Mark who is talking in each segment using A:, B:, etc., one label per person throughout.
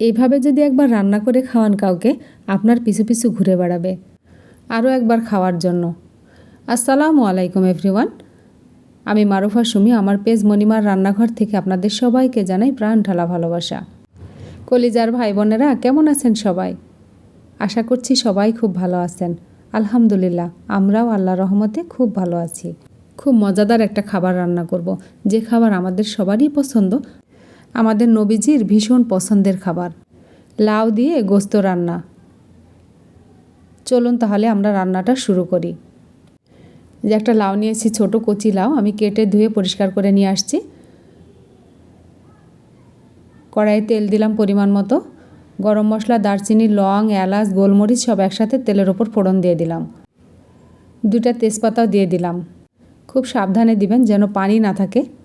A: এইভাবে যদি একবার রান্না করে খাওয়ান কাউকে, আপনার পিছু পিছু ঘুরে বেড়াবে। আরও একবার খাওয়ার জন্য। আসসালামু আলাইকুম, এভরিওয়ান। আমি মারুফা সুমি, আমার পেজ মণিমার রান্নাঘর থেকে আপনাদের সবাইকে জানাই প্রাণ ঢালা ভালোবাসা। কলিজার ভাই বোনেরা কেমন আছেন সবাই? আশা করছি সবাই খুব ভালো আছেন। আলহামদুলিল্লাহ, আমরাও আল্লাহ রহমতে খুব ভালো আছি। খুব মজাদার একটা খাবার রান্না করব। যে খাবার আমাদের সবারই পছন্দ আমাদের নবীজির ভীষণ পছন্দের খাবার। লাউ দিয়ে গোস্ত রান্না। চলুন তাহলে আমরা রান্নাটা শুরু করি। যে একটা লাউ নিয়েছি, ছোট কচি লাউ, আমি কেটে ধুয়ে পরিষ্কার করে নিয়ে আসছি। কড়াইয়ে তেল দিলাম পরিমাণ মতো। গরম মশলা, দারচিনি, লং, এলাচ, গোলমরিচ সব একসাথে তেলের ওপর ফোড়ন দিয়ে দিলাম। দুটা তেজপাতাও দিয়ে দিলাম। খুব সাবধানে দিবেন যেন পানি না থাকে।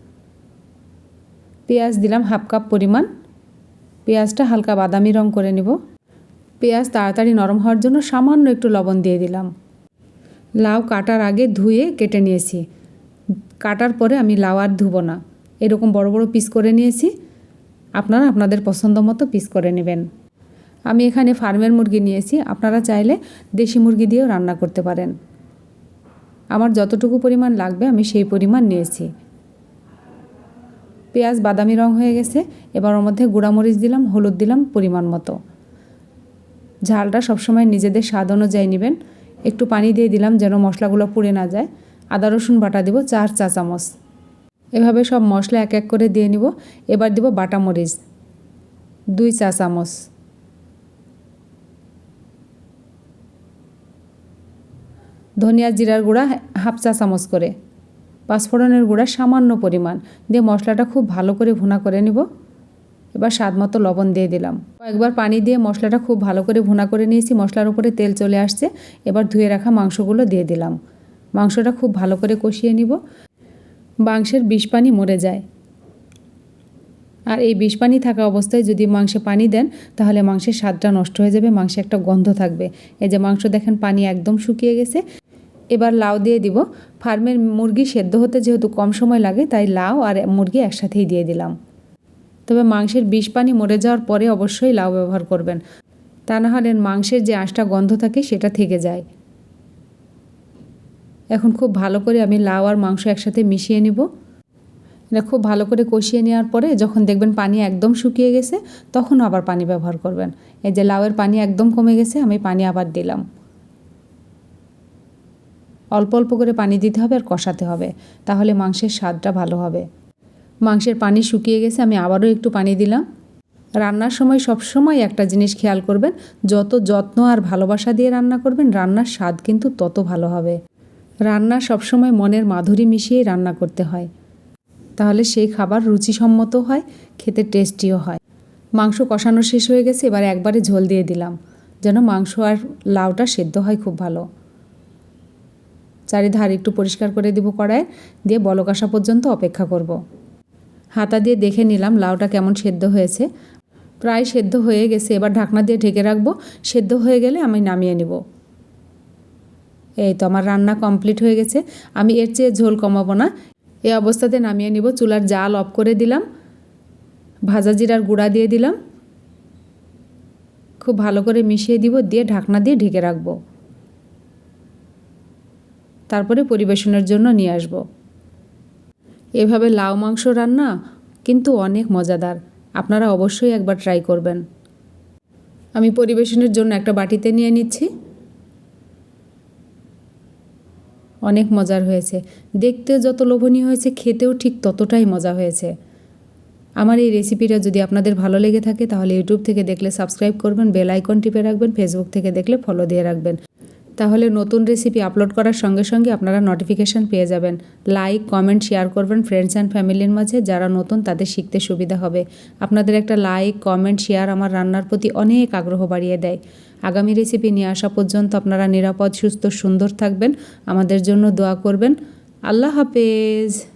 A: পেঁয়াজ দিলাম হাফ কাপ পরিমাণ। পেঁয়াজটা হালকা বাদামি রং করে নেব। পেঁয়াজ তাড়াতাড়ি নরম হওয়ার জন্য সামান্য একটু লবণ দিয়ে দিলাম। লাউ কাটার আগে ধুয়ে কেটে নিয়েছি। কাটার পরে আমি লাউ আর ধুবো না। এরকম বড় বড় পিস করে নিয়েছি। আপনারা আপনাদের পছন্দ মতো পিস করে নেবেন। আমি এখানে ফার্মের মুরগি নিয়েছি। আপনারা চাইলে দেশি মুরগি দিয়েও রান্না করতে পারেন। আমার যতটুকু পরিমাণ লাগবে আমি সেই পরিমাণ নিয়েছি। পেঁয়াজ, বাদামি রং হয়ে গেছে। এবার ওর মধ্যে গুঁড়ামরিচ দিলাম, হলুদ দিলাম পরিমাণ মতো। ঝালটা সবসময় নিজেদের স্বাদ অনুযায়ী নেবেন। একটু পানি দিয়ে দিলাম যেন মশলাগুলো পুড়ে না যায়। আদা, রসুন বাটা দিব চার চা চামচ। এভাবে সব মশলা এক এক করে দিয়ে নিব। এবার দিব বাটা মরিচ, দুই চা চামচ। ধনিয়া জিরার গুঁড়া হাফ চা চামচ করে। পাঁচফোড়নের গুঁড়া সামান্য পরিমাণ। দিয়ে মশলাটা খুব ভালো করে ভুনা করে নিব। এবার স্বাদ মতো লবণ দিয়ে দিলাম। কয়েকবার পানি দিয়ে মশলাটা খুব ভালো করে ভুনা করে নিয়েছি। মশলার উপরে তেল চলে আসছে। এবার ধুয়ে রাখা মাংসগুলো দিয়ে দিলাম। মাংসটা খুব ভালো করে কষিয়ে নিব। মাংসের বিষ পানি মরে যায়। আর এই বিষ পানি থাকা অবস্থায় যদি মাংসে পানি দেন, তাহলে মাংসের স্বাদটা নষ্ট হয়ে যাবে। মাংসে একটা গন্ধ থাকবে। এই যে মাংস দেখেন পানি একদম শুকিয়ে গেছে। এবার লাউ দিয়ে দিব। ফার্মের মুরগি সেদ্ধ হতে যেহেতু কম সময় লাগে, তাই লাউ আর মুরগি একসাথেই দিয়ে দিলাম। তবে মাংসের বিষ পানি মরে যাওয়ার পরে অবশ্যই লাউ ব্যবহার করবেন। তা না হলে মাংসের যে আঁশটা গন্ধ থাকে, সেটা থেকে যায়। এখন খুব ভালো করে আমি লাউ আর মাংস একসাথে মিশিয়ে নিব। এটা খুব ভালো করে কষিয়ে নেওয়ার পরে যখন দেখবেন পানি একদম শুকিয়ে গেছে, তখন আবার পানি ব্যবহার করবেন। এই যে লাউয়ের পানি একদম কমে গেছে, আমি পানি আবার দিলাম। অল্প অল্প করে পানি দিতে হবে আর কষাতে হবে, তাহলে মাংসের স্বাদটা ভালো হবে। মাংসের পানি শুকিয়ে গেছে, আমি আবারও একটু পানি দিলাম। রান্নার সময় সব সময় একটা জিনিস খেয়াল করবেন, যত যত্ন আর ভালোবাসা দিয়ে রান্না করবেন, রান্নার স্বাদ কিন্তু তত ভালো হবে। রান্না সবসময় মনের মাধুরী মিশিয়েই রান্না করতে হয়। তাহলে সেই খাবার রুচিসম্মত হয়, খেতে টেস্টিও হয়। মাংস কষানো শেষ হয়ে গেছে, এবার একবারে ঝোল দিয়ে দিলাম, যেন মাংস আর লাউটা সেদ্ধ হয় খুব ভালো। চারিধার একটু পরিষ্কার করে দিব কড়ায় দিয়ে বলক আসা পর্যন্ত অপেক্ষা করব। হাতা দিয়ে দেখে নিলাম লাউটা কেমন সেদ্ধ হয়েছে। প্রায় সেদ্ধ হয়ে গেছে, এবার ঢাকনা দিয়ে ঢেকে রাখব। সেদ্ধ হয়ে গেলে আমি নামিয়ে নেব। এই তো আমার রান্না কমপ্লিট হয়ে গেছে। আমি এর চেয়ে ঝোল কমাবো না। এই অবস্থাতে নামিয়ে নিব, চুলার জাল অফ করে দিলাম। ভাজা জিরার গুঁড়া দিয়ে দিলাম। খুব ভালো করে মিশিয়ে দিব, দিয়ে ঢাকনা দিয়ে ঢেকে রাখব। তারপরে পরিবেশনের জন্য নিয়ে আসব। এভাবে লাউ মাংস রান্না কিন্তু অনেক মজাদার। আপনারা অবশ্যই একবার ট্রাই করবেন। আমি পরিবেশনের জন্য একটা বাটিতে নিয়ে নিচ্ছি। অনেক মজার হয়েছে। দেখতেও যত লোভনীয় হয়েছে, খেতেও ঠিক ততটাই মজা হয়েছে। আমার এই রেসিপিটা যদি আপনাদের ভালো লেগে থাকে, তাহলে ইউটিউব থেকে দেখলে সাবস্ক্রাইব করবেন বেল আইকন টিপে রাখবেন ফেসবুক থেকে দেখলে ফলো দিয়ে রাখবেন। তাহলে নতুন রেসিপি আপলোড করার সঙ্গে সঙ্গে আপনারা নোটিফিকেশান পেয়ে যাবেন। লাইক কমেন্ট শেয়ার করবেন ফ্রেন্ডস অ্যান্ড ফ্যামিলির মাঝে যারা নতুন তাদের শিখতে সুবিধা হবে। আপনাদের একটা লাইক কমেন্ট শেয়ার আমার রান্নার প্রতি অনেক আগ্রহ বাড়িয়ে দেয়। আগামী রেসিপি নিয়ে আসা পর্যন্ত আপনারা নিরাপদ, সুস্থ, সুন্দর থাকবেন। আমাদের জন্য দোয়া করবেন। আল্লাহ হাফেজ।